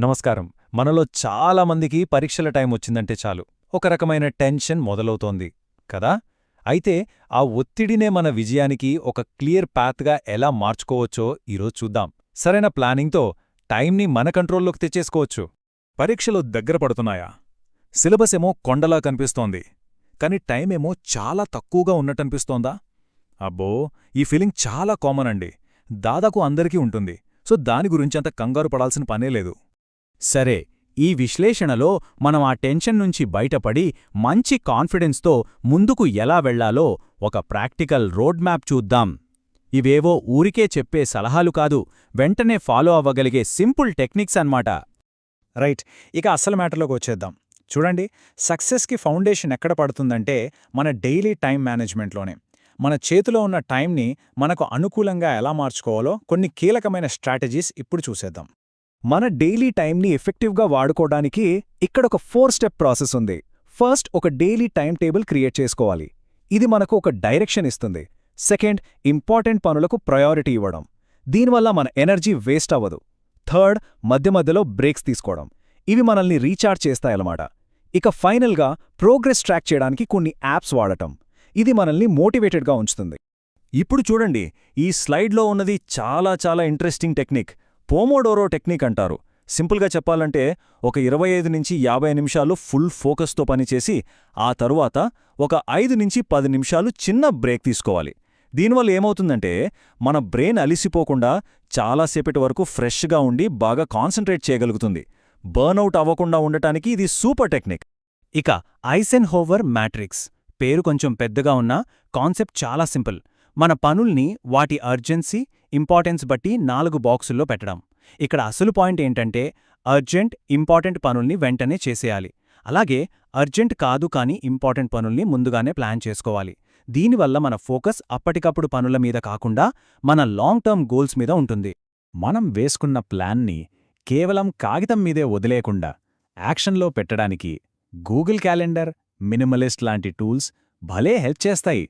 నమస్కారం. మనలో చాలా మందికి పరీక్షల టైం వచ్చిందంటే చాలు. ఒక రకమైన టెన్షన్ మొదలవుతోంది. కదా? అయితే ఆ ఒత్తిడినే మన విజయానికి ఒక క్లియర్ పాత్గా ఎలా మార్చుకోవచ్చో ఈరోజు చూద్దాం. సరైన ప్లానింగ్తో టైంని మన కంట్రోల్లోకి తెచ్చేసుకోవచ్చు. పరీక్షలు దగ్గర పడుతున్నాయా? సిలబస్ ఏమో కొండలా కనిపిస్తోంది. కాని టైమేమో చాలా తక్కువగా ఉన్నట్టనిపిస్తోందా? అబ్బో! ఈ ఫీలింగ్ చాలా కామన్ అండి. దాదాపు అందరికీ ఉంటుంది. సో దాని గురించి అంత కంగారు పడాల్సిన పనే లేదు. సరే ఈ విశ్లేషణలో మనం ఆ టెన్షన్ నుంచి బయటపడి మంచి కాన్ఫిడెన్స్తో ముందుకు ఎలా వెళ్ళాలో ఒక ప్రాక్టికల్ రోడ్ మ్యాప్ చూద్దాం. ఇవేవో ఊరికే చెప్పే సలహాలు కాదు వెంటనే ఫాలో అవ్వగలిగే సింపుల్ టెక్నిక్స్ అన్నమాట. రైట్ ఇక అసలు మ్యాటర్లోకి వచ్చేద్దాం. చూడండి సక్సెస్కి ఫౌండేషన్ ఎక్కడ పడుతుందంటే మన డైలీ టైం మేనేజ్మెంట్లోనే. మన చేతిలో ఉన్న టైంని మనకు అనుకూలంగా ఎలా మార్చుకోవాలో కొన్ని కీలకమైన స్ట్రాటజీస్ ఇప్పుడు చూసేద్దాం. మన డైలీ టైంని ఎఫెక్టివ్గా వాడుకోవడానికి ఇక్కడొక ఫోర్ స్టెప్ ప్రాసెస్ ఉంది. ఫస్ట్ ఒక డైలీ టైం టేబుల్ క్రియేట్ చేసుకోవాలి. ఇది మనకు ఒక డైరెక్షన్ ఇస్తుంది. సెకండ్ ఇంపార్టెంట్ పనులకు ప్రయారిటీ ఇవ్వడం. దీనివల్ల మన ఎనర్జీ వేస్ట్ అవ్వదు. థర్డ్ మధ్య మధ్యలో బ్రేక్స్ తీసుకోవడం. ఇవి మనల్ని రీఛార్జ్ చేస్తాయన్నమాట. ఇక ఫైనల్గా ప్రోగ్రెస్ ట్రాక్ చేయడానికి కొన్ని యాప్స్ వాడటం. ఇది మనల్ని మోటివేటెడ్గా ఉంచుతుంది. ఇప్పుడు చూడండి ఈ స్లైడ్లో ఉన్నది చాలా చాలా ఇంట్రెస్టింగ్ టెక్నిక్. పోమోడోరో టెక్నిక్ అంటారు. సింపుల్గా చెప్పాలంటే ఒక ఇరవై ఐదు నుంచి యాభై నిమిషాలు ఫుల్ ఫోకస్తో పనిచేసి ఆ తరువాత ఒక ఐదు నుంచి పది నిమిషాలు చిన్న బ్రేక్ తీసుకోవాలి. దీనివల్ల ఏమవుతుందంటే మన బ్రెయిన్ అలిసిపోకుండా చాలాసేపటి వరకు ఫ్రెష్గా ఉండి బాగా కాన్సంట్రేట్ చేయగలుగుతుంది. బర్న్అవుట్ అవ్వకుండా ఉండటానికి ఇది సూపర్ టెక్నిక్. ఇక ఐసెన్ హోవర్ మ్యాట్రిక్స్. పేరు కొంచెం పెద్దగా ఉన్నా కాన్సెప్ట్ చాలా సింపుల్. మన పనుల్ని వాటి అర్జెన్సీ ఇంపార్టెన్స్ బట్టి నాలుగు బాక్సుల్లో పెట్టడం. ఇక్కడ అసలు పాయింట్ ఏంటంటే అర్జెంట్ ఇంపార్టెంట్ పనుల్ని వెంటనే చేసేయాలి. అలాగే అర్జెంట్ కాదు కానీ ఇంపార్టెంట్ పనుల్ని ముందుగానే ప్లాన్ చేసుకోవాలి. దీనివల్ల మన ఫోకస్ అప్పటికప్పుడు పనుల మీద కాకుండా మన లాంగ్ టర్మ్ గోల్స్ మీద ఉంటుంది. మనం వేసుకున్న ప్లాన్ని కేవలం కాగితం మీదే వదిలేకుండా యాక్షన్లో పెట్టడానికి గూగుల్ క్యాలెండర్ మినిమలిస్ట్ లాంటి టూల్స్ భలే హెల్ప్ చేస్తాయి.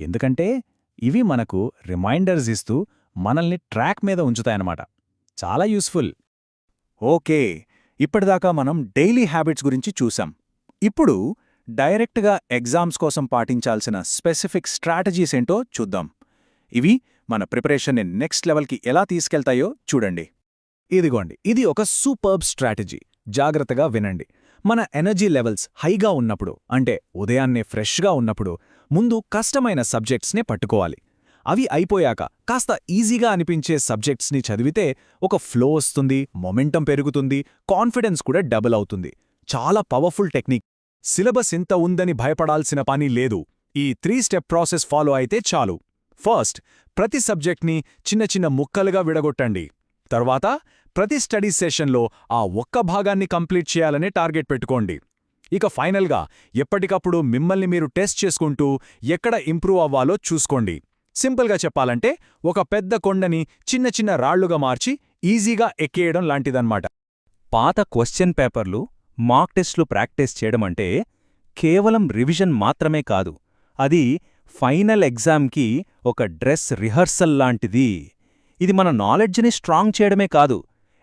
ఎందుకంటే ఇవి మనకు రిమైండర్స్ ఇస్తూ మనల్ని ట్రాక్ మీద ఉంచుతాయన్నమాట. చాలా యూస్ఫుల్. ఓకే ఇప్పటిదాకా మనం డైలీ హ్యాబిట్స్ గురించి చూసాం. ఇప్పుడు డైరెక్ట్గా ఎగ్జామ్స్ కోసం పాటించాల్సిన స్పెసిఫిక్ స్ట్రాటజీస్ ఏంటో చూద్దాం. ఇవి మన ప్రిపరేషన్ని నెక్స్ట్ లెవెల్కి ఎలా తీసుకెళ్తాయో చూడండి. ఇదిగోండి ఇది ఒక సూపర్బ్ స్ట్రాటజీ. జాగ్రత్తగా వినండి. మన ఎనర్జీ లెవెల్స్ హైగా ఉన్నప్పుడు అంటే ఉదయాన్నే ఫ్రెష్గా ఉన్నప్పుడు ముందు కష్టమైన సబ్జెక్ట్స్నే పట్టుకోవాలి. అవి అయిపోయాక కాస్త ఈజీగా అనిపించే సబ్జెక్ట్స్ని చదివితే ఒక ఫ్లో వస్తుంది మొమెంటం పెరుగుతుంది కాన్ఫిడెన్స్ కూడా డబుల్ అవుతుంది. చాలా పవర్ఫుల్ టెక్నిక్. సిలబస్ ఇంత ఉందని భయపడాల్సిన పని లేదు. ఈ త్రీ స్టెప్ ప్రాసెస్ ఫాలో అయితే చాలు. ఫస్ట్ ప్రతి సబ్జెక్ట్ని చిన్న చిన్న ముక్కలుగా విడగొట్టండి. తర్వాత ప్రతి స్టడీ సెషన్లో ఆ ఒక్క భాగాన్ని కంప్లీట్ చేయాలనే టార్గెట్ పెట్టుకోండి. ఇక ఫైనల్గా ఎప్పటికప్పుడు మిమ్మల్ని మీరు టెస్ట్ చేసుకుంటూ ఎక్కడ ఇంప్రూవ్ అవ్వాలో చూసుకోండి. సింపుల్గా చెప్పాలంటే ఒక పెద్ద కొండని చిన్న చిన్న రాళ్ళుగా మార్చి ఈజీగా ఎక్కేయడం లాంటిదన్నమాట. పాత క్వశ్చన్ పేపర్లు మాక్ టెస్ట్లు ప్రాక్టీస్ చేయడమంటే కేవలం రివిజన్ మాత్రమే కాదు అది ఫైనల్ ఎగ్జామ్కి ఒక డ్రెస్ రిహర్సల్ లాంటిది. ఇది మన నాలెడ్జ్ని స్ట్రాంగ్ చేయడమే కాదు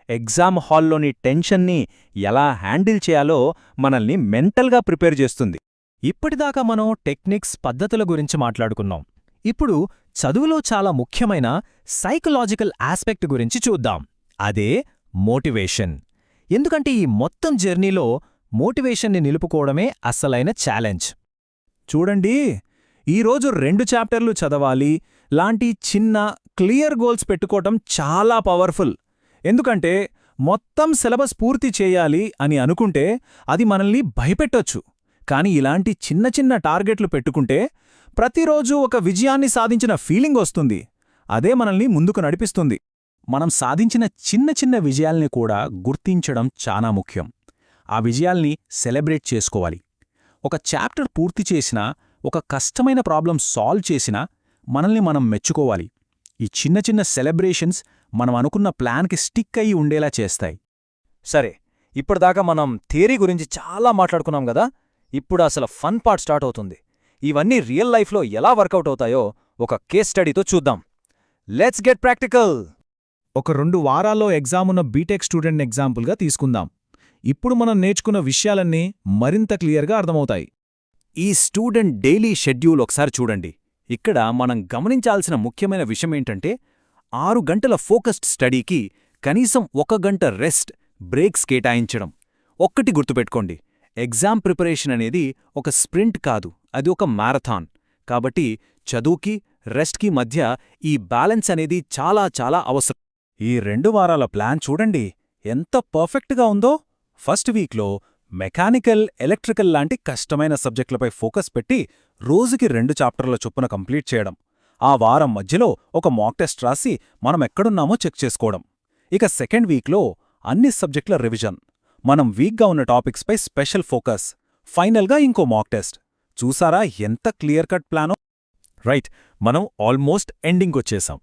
ఎగ్జామ్ హాల్లోని టెన్షన్ని ఎలా హ్యాండిల్ చేయాలో మనల్ని మెంటల్గా ప్రిపేర్ చేస్తుంది. ఇప్పటిదాకా మనం టెక్నిక్స్ పద్ధతుల గురించి మాట్లాడుకున్నాం. ఇప్పుడు చదువులో చాలా ముఖ్యమైన సైకలాజికల్ ఆస్పెక్ట్ గురించి చూద్దాం. అదే మోటివేషన్ ఎందుకంటే ఈ మొత్తం జర్నీలో మోటివేషన్ని నిలుపుకోవడమే అస్సలైన ఛాలెంజ్ చూడండి ఈరోజు రెండు చాప్టర్లు చదవాలి. లాంటి చిన్న క్లియర్ గోల్స్ పెట్టుకోవటం చాలా పవర్ఫుల్ ఎందుకంటే మొత్తం సిలబస్ పూర్తి చేయాలి అని అనుకుంటే అది మనల్ని భయపెట్టొచ్చు. కాని ఇలాంటి చిన్న చిన్న టార్గెట్లు పెట్టుకుంటే ప్రతిరోజూ ఒక విజయాన్ని సాధించిన ఫీలింగ్ వస్తుంది. అదే మనల్ని ముందుకు నడిపిస్తుంది. మనం సాధించిన చిన్న చిన్న విజయాల్ని కూడా గుర్తించడం చాలా ముఖ్యం. ఆ విజయాల్ని సెలబ్రేట్ చేసుకోవాలి. ఒక చాప్టర్ పూర్తి చేసినా ఒక కష్టమైన ప్రాబ్లం సాల్వ్ చేసినా మనల్ని మనం మెచ్చుకోవాలి. ఈ చిన్న చిన్న సెలబ్రేషన్స్ మనం అనుకున్న ప్లాన్కి స్టిక్ అయి ఉండేలా చేస్తాయి. సరే ఇప్పటిదాకా మనం థియరీ గురించి చాలా మాట్లాడుకున్నాం గదా ఇప్పుడు అసలు ఫన్ పార్ట్ స్టార్ట్ అవుతుంది. ఇవన్నీ రియల్ లైఫ్లో ఎలా వర్కౌట్ అవుతాయో ఒక కేస్ స్టడీతో చూద్దాం. Let's get practical! ఒక రెండు వారాల్లో ఎగ్జామ్ ఉన్న బీటెక్ స్టూడెంట్ ఎగ్జాంపుల్గా తీసుకుందాం. ఇప్పుడు మనం నేర్చుకున్న విషయాలన్నీ మరింత క్లియర్గా అర్థమవుతాయి. ఈ స్టూడెంట్ డైలీ షెడ్యూల్ ఒకసారి చూడండి. ఇక్కడ మనం గమనించాల్సిన ముఖ్యమైన విషయమేంటంటే ఆరు గంటల ఫోకస్డ్ స్టడీకి కనీసం ఒక గంట రెస్ట్ బ్రేక్స్ కేటాయించడం. ఒక్కటి గుర్తుపెట్టుకోండి. ఎగ్జామ్ ప్రిపరేషన్ అనేది ఒక స్ప్రింట్ కాదు అది ఒక మ్యారథాన్ కాబట్టి చదువుకి రెస్ట్కి మధ్య ఈ బ్యాలెన్స్ అనేది చాలా చాలా అవసరం. ఈ రెండు వారాల ప్లాన్ చూడండి ఎంత పర్ఫెక్ట్గా ఉందో. ఫస్ట్ వీక్లో మెకానికల్ ఎలక్ట్రికల్ లాంటి కష్టమైన సబ్జెక్టులపై ఫోకస్ పెట్టి రోజుకి రెండు చాప్టర్ల చొప్పున కంప్లీట్ చేయడం. ఆ వారం మధ్యలో ఒక మాక్ టెస్ట్ రాసి మనం ఎక్కడున్నామో చెక్ చేసుకోవడం. ఇక సెకండ్ వీక్లో అన్ని సబ్జెక్టుల రివిజన్. మనం వీక్గా ఉన్న టాపిక్స్పై స్పెషల్ ఫోకస్. ఫైనల్గా ఇంకో మాక్ టెస్ట్. చూసారా ఎంత క్లియర్ కట్ ప్లానో? రైట్ మనం ఆల్మోస్ట్ ఎండింగ్ వచ్చేసాం.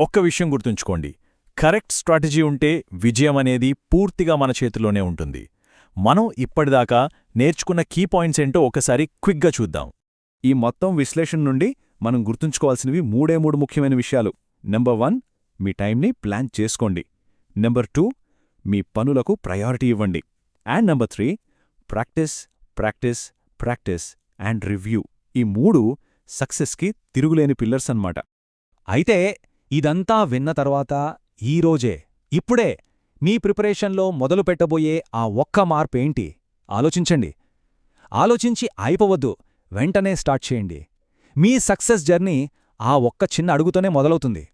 ఒక్క విషయం గుర్తుంచుకోండి. కరెక్ట్ స్ట్రాటజీ ఉంటే విజయం అనేది పూర్తిగా మన చేతిలోనే ఉంటుంది. మనం ఇప్పటిదాకా నేర్చుకున్న కీ పాయింట్స్ ఏంటో ఒకసారి క్విక్గా చూద్దాం. ఈ మొత్తం విశ్లేషణ నుండి మనం గుర్తుంచుకోవాల్సినవి మూడే మూడు ముఖ్యమైన విషయాలు. నెంబర్ వన్ మీ టైంని ప్లాన్ చేసుకోండి. నెంబర్ టూ మీ పనులకు ప్రయారిటీ ఇవ్వండి. And number three practice practice practice and review. ఈ మూడు సక్సెస్కి తిరుగులేని పిల్లర్స్ అన్నమాట. అయితే ఇదంతా విన్న తర్వాత ఈరోజే ఇప్పుడే మీ ప్రిపరేషన్లో మొదలు పెట్టబోయే ఆ ఒక్క మార్పేంటి ఆలోచించండి. ఆలోచించి అయిపోవద్దు వెంటనే స్టార్ట్ చేయండి. మీ సక్సెస్ జర్నీ ఆ ఒక్క చిన్న అడుగుతోనే మొదలవుతుంది.